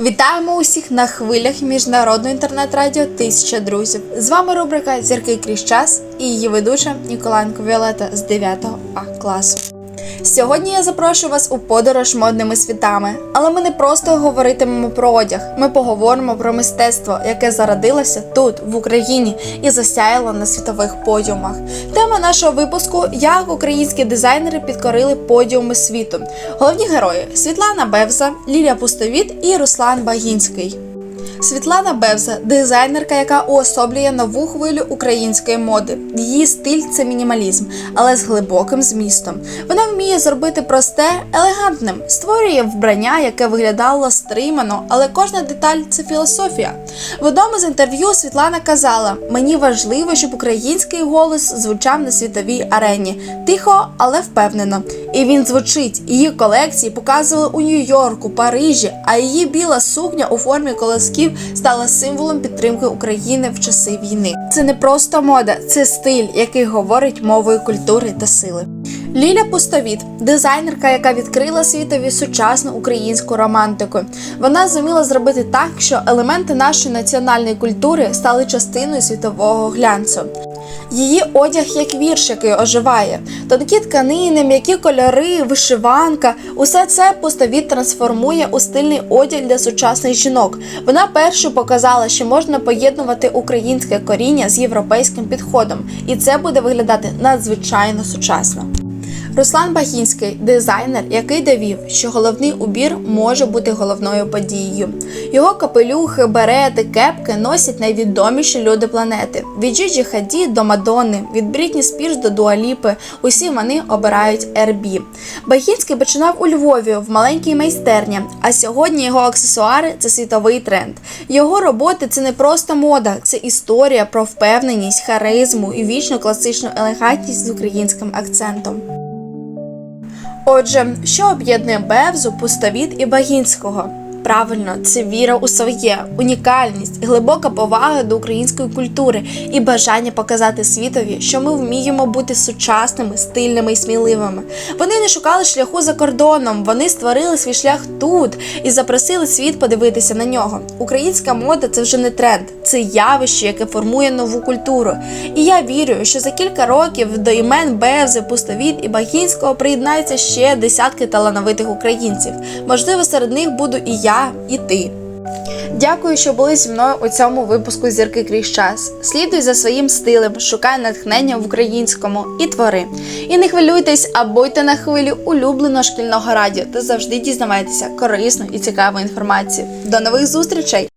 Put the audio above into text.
Вітаємо усіх на хвилях міжнародного інтернет-радіо Тисяча друзів. З вами рубрика Зірки крізь час і її ведуча Ніколаєнко Віолета з 9 А класу. Сьогодні я запрошую вас у подорож модними світами, але ми не просто говоритимемо про одяг. Ми поговоримо про мистецтво, яке зародилося тут, в Україні, і засяяло на світових подіумах. Тема нашого випуску як українські дизайнери підкорили подіуми світу. Головні герої Світлана Бевза, Лілія Пустовіт і Руслан Багінський. Світлана Бевза дизайнерка, яка уособлює нову хвилю української моди. Її стиль це мінімалізм, але з глибоким змістом. Вона вміє зробити просте елегантним, створює вбрання, яке виглядало стримано, але кожна деталь це філософія. В одному з інтерв'ю Світлана казала: мені важливо, щоб український голос звучав на світовій арені тихо, але впевнено. І він звучить. Її колекції показували у Нью-Йорку, Парижі, а її біла сукня у формі колосків стала символом підтримки України в часи війни. Це не просто мода, це стиль, який говорить мовою культури та сили. Ліля Пустовіт дизайнерка, яка відкрила світові сучасну українську романтику. Вона зуміла зробити так, що елементи нашої національної культури стали частиною світового глянцу. Її одяг як вірш, який оживає. Тонкі тканини, м'які кольори, вишиванка усе це пустовіт трансформує у стильний одяг для сучасних жінок. Вона першу показала, що можна поєднувати українське коріння з європейським підходом, і це буде виглядати надзвичайно сучасно. Руслан Багінський дизайнер, який довів, що головний убір може бути головною подією. Його капелюхи, берети, кепки носять найвідоміші люди планети. Від Джиджі Хаді до Мадонни, від Брітні Спірс до Дуаліпи. Усі вони обирають RB. Багінський починав у Львові в маленькій майстерні, а сьогодні його аксесуари це світовий тренд. Його роботи це не просто мода, це історія про впевненість, харизму і вічну класичну елегантність з українським акцентом. Отже, що об'єднує Бевзу, Пустовіт і Багінського? Правильно, це віра у своє, унікальність, глибока повага до української культури і бажання показати світові, що ми вміємо бути сучасними, стильними і сміливими. Вони не шукали шляху за кордоном, вони створили свій шлях тут і запросили світ подивитися на нього. Українська мода це вже не тренд, це явище, яке формує нову культуру. І я вірю, що за кілька років до імен Бевзи, Пустовіт і Багінського приєднаються ще десятки талановитих українців. Можливо, серед них буду і я, і ти. Дякую, що були зі мною у цьому випуску зірки крізь час. Слідуй за своїм стилем, шукай натхнення в українському і твори. І не хвилюйтесь, а будьте на хвилі улюбленого шкільного радіо та завжди дізнавайтеся корисну і цікаву інформацію. До нових зустрічей!